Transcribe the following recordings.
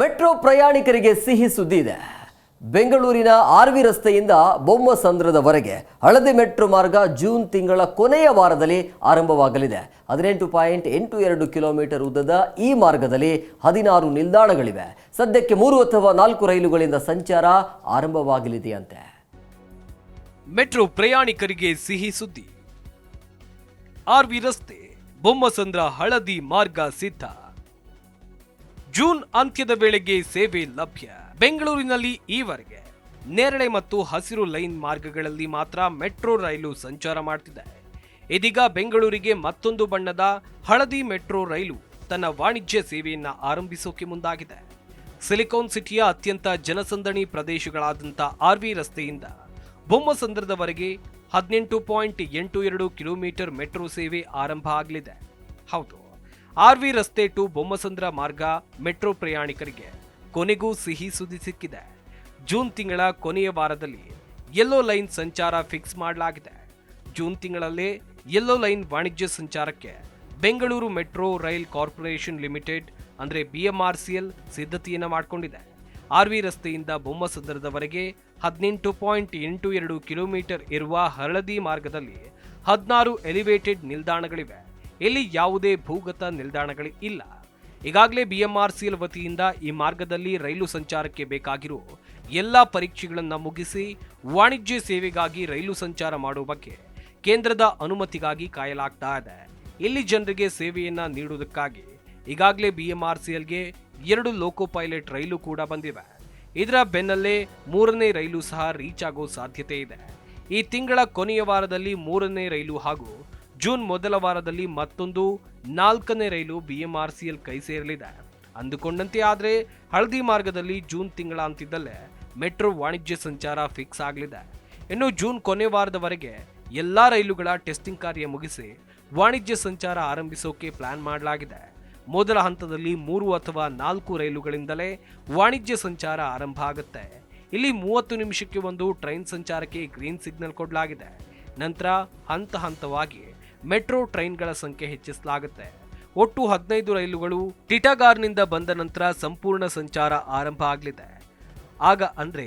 Metro ಪ್ರಯಾಣಿಕರಿಗೆ ಸಿಹಿ ಸುದ್ದಿ ಇದೆ. ಬೆಂಗಳೂರಿನ ಆರ್ವಿ ರಸ್ತೆಯಿಂದ ಬೊಮ್ಮಸಂದ್ರದವರೆಗೆ ಹಳದಿ ಮೆಟ್ರೋ ಮಾರ್ಗ ಜೂನ್ ತಿಂಗಳ ಕೊನೆಯ ವಾರದಲ್ಲಿ ಆರಂಭವಾಗಲಿದೆ. ಹದಿನೆಂಟು ಪಾಯಿಂಟ್ ಎಂಟು ಎರಡು ಕಿಲೋಮೀಟರ್ ಉದ್ದದ ಈ ಮಾರ್ಗದಲ್ಲಿ ಹದಿನಾರು ನಿಲ್ದಾಣಗಳಿವೆ. ಸದ್ಯಕ್ಕೆ ಮೂರು ಅಥವಾ ನಾಲ್ಕು ರೈಲುಗಳಿಂದ ಸಂಚಾರ ಆರಂಭವಾಗಲಿದೆಯಂತೆ. ಮೆಟ್ರೋ ಪ್ರಯಾಣಿಕರಿಗೆ ಸಿಹಿ ಸುದ್ದಿ. ಆರ್ವಿ ರಸ್ತೆ, ಬೊಮ್ಮಸಂದ್ರ ಹಳದಿ ಮಾರ್ಗ ಸಿದ್ಧ. ಜೂನ್ ಅಂತ್ಯದ ವೇಳೆಗೆ ಸೇವೆ ಲಭ್ಯ. ಬೆಂಗಳೂರಿನಲ್ಲಿ ಈವರೆಗೆ ನೇರಳೆ ಮತ್ತು ಹಸಿರು ಲೈನ್ ಮಾರ್ಗಗಳಲ್ಲಿ ಮಾತ್ರ ಮೆಟ್ರೋ ರೈಲು ಸಂಚಾರ ಮಾಡ್ತಿದೆ. ಇದೀಗ ಬೆಂಗಳೂರಿಗೆ ಮತ್ತೊಂದು ಬಣ್ಣದ ಹಳದಿ ಮೆಟ್ರೋ ರೈಲು ತನ್ನ ವಾಣಿಜ್ಯ ಸೇವೆಯನ್ನು ಆರಂಭಿಸೋಕೆ ಮುಂದಾಗಿದೆ. ಸಿಲಿಕಾನ್ ಸಿಟಿಯ ಅತ್ಯಂತ ಜನಸಂದಣಿ ಪ್ರದೇಶಗಳಾದಂಥ ಆರ್ವಿ ರಸ್ತೆಯಿಂದ ಬೊಮ್ಮಸಂದ್ರದವರೆಗೆ ಹದಿನೆಂಟು ಪಾಯಿಂಟ್ ಎಂಟು ಎರಡು ಕಿಲೋಮೀಟರ್ ಮೆಟ್ರೋ ಸೇವೆ ಆರಂಭ ಆಗಲಿದೆ. ಹೌದು. ಆರ್ವಿ ರಸ್ತೆ ಟು ಬೊಮ್ಮಸಂದ್ರ ಮಾರ್ಗ ಮೆಟ್ರೋ ಪ್ರಯಾಣಿಕರಿಗೆ ಕೊನೆಗೂ ಸಿಹಿ ಸುದ್ದಿ ಸಿಕ್ಕಿದೆ. ಜೂನ್ ತಿಂಗಳ ಕೊನೆಯ ವಾರದಲ್ಲಿ ಯೆಲ್ಲೋ ಲೈನ್ ಸಂಚಾರ ಫಿಕ್ಸ್ ಮಾಡಲಾಗಿದೆ. ಜೂನ್ ತಿಂಗಳಲ್ಲೇ ಯೆಲ್ಲೋ ಲೈನ್ ವಾಣಿಜ್ಯ ಸಂಚಾರಕ್ಕೆ Bengaluru metro rail corporation limited ಅಂದರೆ ಬಿಎಂಆರ್ಸಿಎಲ್ ಸಿದ್ಧತೆಯನ್ನು ಮಾಡಿಕೊಂಡಿದೆ. ಆರ್ವಿ ರಸ್ತೆಯಿಂದ ಬೊಮ್ಮಸಂದ್ರದವರೆಗೆ ಹದಿನೆಂಟು ಪಾಯಿಂಟ್ ಎಂಟು ಎರಡು ಕಿಲೋಮೀಟರ್ ಇರುವ ಹರಳದಿ ಮಾರ್ಗದಲ್ಲಿ ಹದಿನಾರು ಎಲಿವೇಟೆಡ್ ನಿಲ್ದಾಣಗಳಿವೆ. ಇಲ್ಲಿ ಯಾವುದೇ ಭೂಗತ ನಿಲ್ದಾಣಗಳು ಇಲ್ಲ ಈಗಾಗಲೇ ಬಿಎಂಆರ್ಸಿಎಲ್ ವತಿಯಿಂದ ಈ ಮಾರ್ಗದಲ್ಲಿ ರೈಲು ಸಂಚಾರಕ್ಕೆ ಬೇಕಾಗಿರೋ ಎಲ್ಲ ಪರೀಕ್ಷೆಗಳನ್ನು ಮುಗಿಸಿ ವಾಣಿಜ್ಯ ಸೇವೆಗಾಗಿ ರೈಲು ಸಂಚಾರ ಮಾಡುವ ಬಗ್ಗೆ ಕೇಂದ್ರದ ಅನುಮತಿಗಾಗಿ ಕಾಯಲಾಗ್ತಾ ಇದೆ. ಇಲ್ಲಿ ಜನರಿಗೆ ಸೇವೆಯನ್ನು ನೀಡುವುದಕ್ಕಾಗಿ ಈಗಾಗಲೇ ಬಿಎಂಆರ್ಸಿಎಲ್ಗೆ ಎರಡು ಲೋಕೋ ಪೈಲಟ್ ರೈಲು ಕೂಡ ಬಂದಿವೆ. ಇದರ ಬೆನ್ನಲ್ಲೇ ಮೂರನೇ ರೈಲು ಸಹ ರೀಚ್ ಆಗೋ ಸಾಧ್ಯತೆ ಇದೆ. ಈ ತಿಂಗಳ ಕೊನೆಯ ವಾರದಲ್ಲಿ ಮೂರನೇ ರೈಲು ಹಾಗೂ ಜೂನ್ ಮೊದಲ ವಾರದಲ್ಲಿ ಮತ್ತೊಂದು ನಾಲ್ಕನೇ ರೈಲು ಬಿಎಂಆರ್ಸಿಎಲ್ ಕೈ ಸೇರಲಿದೆ. ಅಂದುಕೊಂಡಂತೆ ಆದರೆ ಹಳದಿ ಮಾರ್ಗದಲ್ಲಿ ಜೂನ್ ತಿಂಗಳ ಅಂತಿದ್ದಲ್ಲೇ ಮೆಟ್ರೋ ವಾಣಿಜ್ಯ ಸಂಚಾರ ಫಿಕ್ಸ್ ಆಗಲಿದೆ. ಇನ್ನು ಜೂನ್ ಕೊನೆ ವಾರದವರೆಗೆ ಎಲ್ಲ ರೈಲುಗಳ ಟೆಸ್ಟಿಂಗ್ ಕಾರ್ಯ ಮುಗಿಸಿ ವಾಣಿಜ್ಯ ಸಂಚಾರ ಆರಂಭಿಸೋಕೆ ಪ್ಲಾನ್ ಮಾಡಲಾಗಿದೆ. ಮೊದಲ ಹಂತದಲ್ಲಿ ಮೂರು ಅಥವಾ ನಾಲ್ಕು ರೈಲುಗಳಿಂದಲೇ ವಾಣಿಜ್ಯ ಸಂಚಾರ ಆರಂಭ ಆಗುತ್ತೆ. ಇಲ್ಲಿ ಮೂವತ್ತು ನಿಮಿಷಕ್ಕೆ ಒಂದು ಟ್ರೈನ್ ಸಂಚಾರಕ್ಕೆ ಗ್ರೀನ್ ಸಿಗ್ನಲ್ ಕೊಡಲಾಗಿದೆ. ನಂತರ ಹಂತ ಹಂತವಾಗಿ ಮೆಟ್ರೋ ಟ್ರೈನ್ಗಳ ಸಂಖ್ಯೆ ಹೆಚ್ಚಿಸಲಾಗುತ್ತೆ. ಒಟ್ಟು ಹದಿನೈದು ರೈಲುಗಳು ಟಿಟಾಗಾರ್ನಿಂದ ಬಂದ ನಂತರ ಸಂಪೂರ್ಣ ಸಂಚಾರ ಆರಂಭ ಆಗಲಿದೆ. ಆಗ ಅಂದರೆ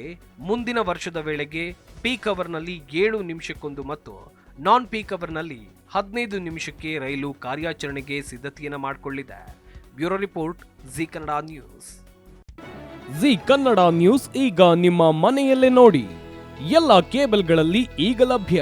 ಮುಂದಿನ ವರ್ಷದ ವೇಳೆಗೆ ಪೀಕ್ ಅವರ್ನಲ್ಲಿ ಏಳು ನಿಮಿಷಕ್ಕೊಂದು ಮತ್ತು ನಾನ್ ಪೀಕ್ ಅವರ್ನಲ್ಲಿ ಹದಿನೈದು ನಿಮಿಷಕ್ಕೆ ರೈಲು ಕಾರ್ಯಾಚರಣೆಗೆ ಸಿದ್ಧತೆಯನ್ನು ಮಾಡಿಕೊಳ್ಳಿದೆ. Bureau report, Zee Kannada news. Zee Kannada news ಈಗ ನಿಮ್ಮ ಮನೆಯಲ್ಲೇ ನೋಡಿ. ಎಲ್ಲ ಕೇಬಲ್ಗಳಲ್ಲಿ ಈಗ ಲಭ್ಯ.